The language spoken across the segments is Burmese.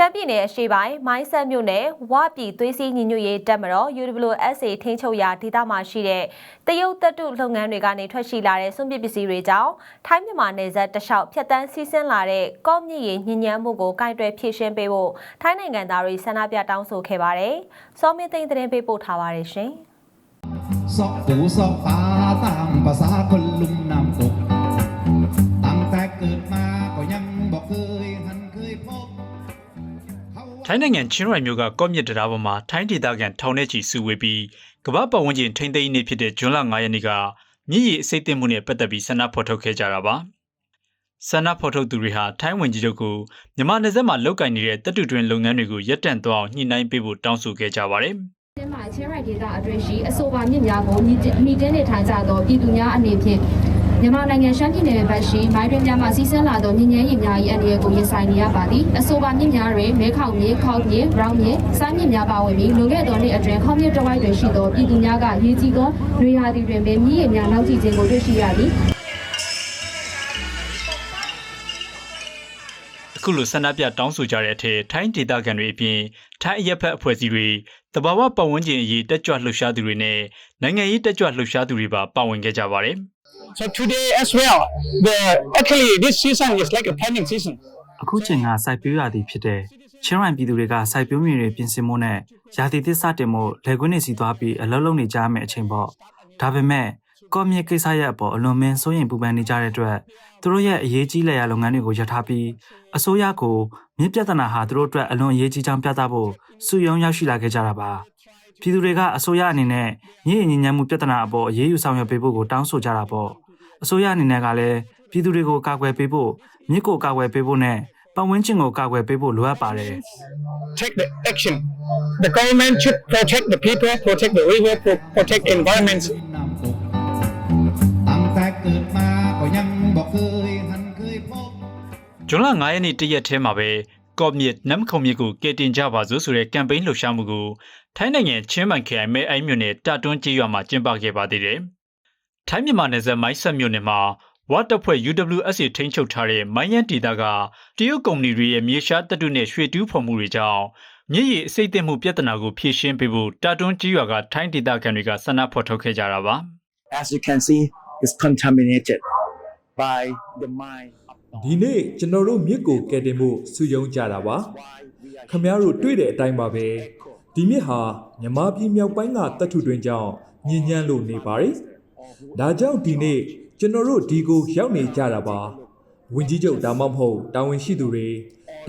ရှမ်းပြည်နယ်အရှေ့ပိုင်းမိုင်းဆက်မြို့နယ်ဝပြည်သွေးစည်းညီညွတ်ရေးတပ်မတော် UWSA ထိန်းချုပ်ရာဒေသမှာရှိတဲ့တရုတ်တပ်တုလုပ်ငန်းတွေကနေထွက်ရှိလာတဲ့စွန့်ပစ်ပစ္စည်းတွေကြောင့်ထိုင်းမြန်မာနယ်စပ်တလျှောက်ဖြတ်တန်းစီးဆင်းလာတဲ့ကော့မြစ်ရေညဉ့်ညမ်းမှုကိုကင်တွယ်ဖြေရှင်းပေးဖို့ထိုင်းနိုင်ငံသားတွေဆန္ဒပြတောင်းဆိုခဲ့ပါတယ်။စောမင်းသိန်းသတင်းပေးပို့ထားပါတယ်ရှင်။စောပူစောပါတံပါစာကလုံနမ်ကို ထိုင်းနိုင်ငံချင်းရိုင်မြို့ကကော့မြစ်တရားပေါ်မှာထိုင်းဒေသခံထောင်ထဲချီစုဝေးပြီးကမ္ဘာပတ်ဝန်းကျင်ထိန်းသိမ်းရေးနေ့ဖြစ်တဲ့ဇွန်လ9ရက်နေ့ကမြစ်ရည်အစိတ်အသင့်မှုနဲ့ပတ်သက်ပြီးဆန္ဒဖော်ထုတ်ခဲ့ကြတာပါဆန္ဒဖော်ထုတ်သူတွေဟာထိုင်းဝင်ကြီးချုပ်ကိုမြန်မာနယ်စပ်မှာလုပ်ကင်နေတဲ့တပ်တူတွင်လုပ်ငန်းတွေကိုရပ်တန့်သွားအောင်ညှိနှိုင်းပေးဖို့တောင်းဆိုခဲ့ကြပါတယ်ကျင်းမှာချင်းရိုက်ဒေတာအတွင်းရှိအဆိုပါမြစ်များကိုမြစ်မိတင်းနေထိုင်ကြသောပြည်သူများအနေဖြင့် မြန်မာနိုင်ငံရှမ်းပြည်နယ်ဘက်ရှိမိုင်းတွင်များမှစီးဆင်းလာသောမြင်းငယ်ရည်များ၏အနေအကိုရင်ဆိုင်နေရပါသည်အဆိုပါမြစ်များတွင်မဲခေါင်မြစ်ခေါက်မြစ်ရောင်းမြစ်စိုင်းမြစ်များပါဝင်ပြီးလွန်ခဲ့သောနှစ်အတွင်းခေါင်းမြစ်တစ်ဝိုက်တွင်ရှိသောပြည်သူများကရေကြီးသောနွေရာသီတွင်ပင်မြစ်ရည်များနောက်ကျခြင်းကိုတွေ့ရှိရသည်အခုလိုဆန္ဒပြတောင်းဆိုကြတဲ့အထက်ထိုင်းဒေသခံတွေအပြင်ထိုင်းအရက်ဖက်အဖွဲ့အစည်းတွေတဘာဝပတ်ဝန်းကျင်အရေးတက်ကြွလှုပ်ရှားသူတွေနဲ့နိုင်ငံရေးတက်ကြွလှုပ်ရှားသူတွေပါပါဝင်ခဲ့ကြပါတယ် So today as well, the actually this season is like a planting season. အခုချိန်ကစိုက်ပျိုးရာသီဖြစ်တဲ့ချင်းရိုင်ပြည်သူတွေကစိုက်ပျိုးမြေတွေပြင်ဆင်မှုနဲ့ရာသီသစ်စတင်မှုလယ်ကွင်းတွေစီသွားပြီးအလုပ်လုပ်နေကြရမယ့်အချိန်ပေါ့ဒါပေမဲ့ကော့မြစ်ကိစ္စရဲ့အပေါ်အလွန်မင်းစိုးရိမ်ပူပန်နေကြတဲ့အတွက်သူတို့ရဲ့အရေးကြီးလယ်ယာလုပ်ငန်းတွေကိုရပ်ထားပြီးအစိုးရကိုမြစ်ပြဿနာဟာသူတို့အတွက်အလွန်အရေးကြီးကြောင်းပြသဖို့စုယုံရောက်ရှိလာခဲ့ကြတာပါ ပြည်သူတွေကအစိုးရအနေနဲ့ညဉ့်ညဉ့်ညံမှုပြဿနာအပေါ်အရေးယူဆောင်ရွက်ပေးဖို့ကိုတောင်းဆိုကြတာပေါ့အစိုးရအနေနဲ့ကလည်းပြည်သူတွေကိုကာကွယ်ပေးဖို့မြစ်ကိုကာကွယ်ပေးဖို့နဲ့ပတ်ဝန်းကျင်ကိုကာကွယ်ပေးဖို့လိုအပ်ပါတယ် Take the action the government should protect the people protect the river protect environment ကျွန်တော်9ရက်နေ့တရက်ထဲမှာပဲ ကော့မြစ်နမ်ခုံမြစ်ကိုကယ်တင်ကြပါစို့ဆိုတဲ့ကမ်ပိန်းလှုပ်ရှားမှုကိုထိုင်းနိုင်ငံချင်းမိုင်ခရိုင်မဲအိုင်မြို့နယ်တာတွန်းကျေးရွာမှာကျင်းပခဲ့ပါသေးတယ်။ထိုင်းမြန်မာနယ်စပ်မိုင်းဆက်မြို့နယ်မှာဝတ်တပ်ဖွဲ့ UWSA ထိန်းချုပ်ထားတဲ့မိုင်းရန်တီတာကတရုတ်ကုမ္ပဏီတွေရဲ့မြေရှားတပ်တုနဲ့ရွှေတူးဖော်မှုတွေကြောင့်မြစ်ရည်အစိတ်အသင့်မှုပြဿနာကိုဖြေရှင်းပေးဖို့တာတွန်းကျေးရွာကထိုင်းဒေသခံတွေကဆန္ဒဖော်ထုတ်ခဲ့ကြတာပါ။ as you can see, is contaminated by the mine. ဒီနေ့ကျွန်တော်တို့မြစ်ကိုကယ်တင်ဖို့စုယုံကြတာပါခမည်းတော်တွေ့တဲ့အတိုင်းပါပဲဒီမြစ်ဟာမြမပြည်မြောက်ပိုင်းကတပ်ထုတွင်ကြောင့်ညဉ့်ညမ်းလို့နေပါတယ်ဒါကြောင့်ဒီနေ့ကျွန်တော်တို့ဒီကိုရောက်နေကြတာပါဝင်ကြီးချုပ်ဒါမှမဟုတ်တာဝန်ရှိသူတွေ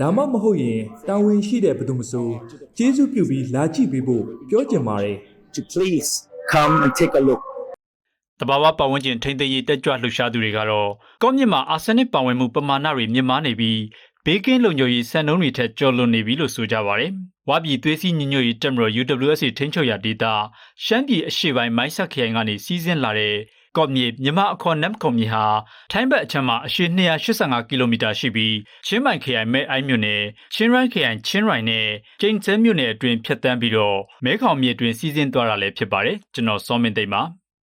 ဒါမှမဟုတ်ရင်တာဝန်ရှိတဲ့ဘယ်သူမဆိုကျေးဇူးပြုပြီးလာကြည့်ပေးဖို့ပြောချင်ပါတယ် To please come and take a look. တဘာဝပတ်ဝန်းကျင်ထိန်းသိမ်းရေးတက်ကြွလှုပ်ရှားသူတွေကတော့ကော့မြစ်မှာအာဆနစ်ပါဝင်မှုပမာဏတွေမြင့်မားနေပြီးဘေးကင်းလုံခြုံရေးစံနှုန်းတွေထက်ကျော်လွန်နေပြီလို့ဆိုကြပါတယ်။ဝါပြည်သွေးစည်းညီညွတ်ရေးတပ်မတော် UWSA ထိန်းချုပ်ရာဒေသရှမ်းပြည်အရှေ့ပိုင်းမိုင်းဆက်ခရိုင်ကနေစီးဆင်းလာတဲ့ကော့မြစ်မြမအခေါ်နမ်ခုံမြစ်ဟာထိုင်းဘက်အချမ်းမှာအရှေ့285ကီလိုမီတာရှိပြီးချင်းမိုင်ခရိုင်မဲအိုင်းမြို့နယ်ချင်းရိုင်းခရိုင်ချင်းရိုင်နဲ့ကျိန်ကျဲမြို့နယ်အတွင်းဖြတ်တန်းပြီးတော့မဲခေါင်မြစ်အတွင်းစီးဆင်းသွားတာလည်းဖြစ်ပါတယ်။ကျွန်တော်စောမင်းသိမ့်ပါ။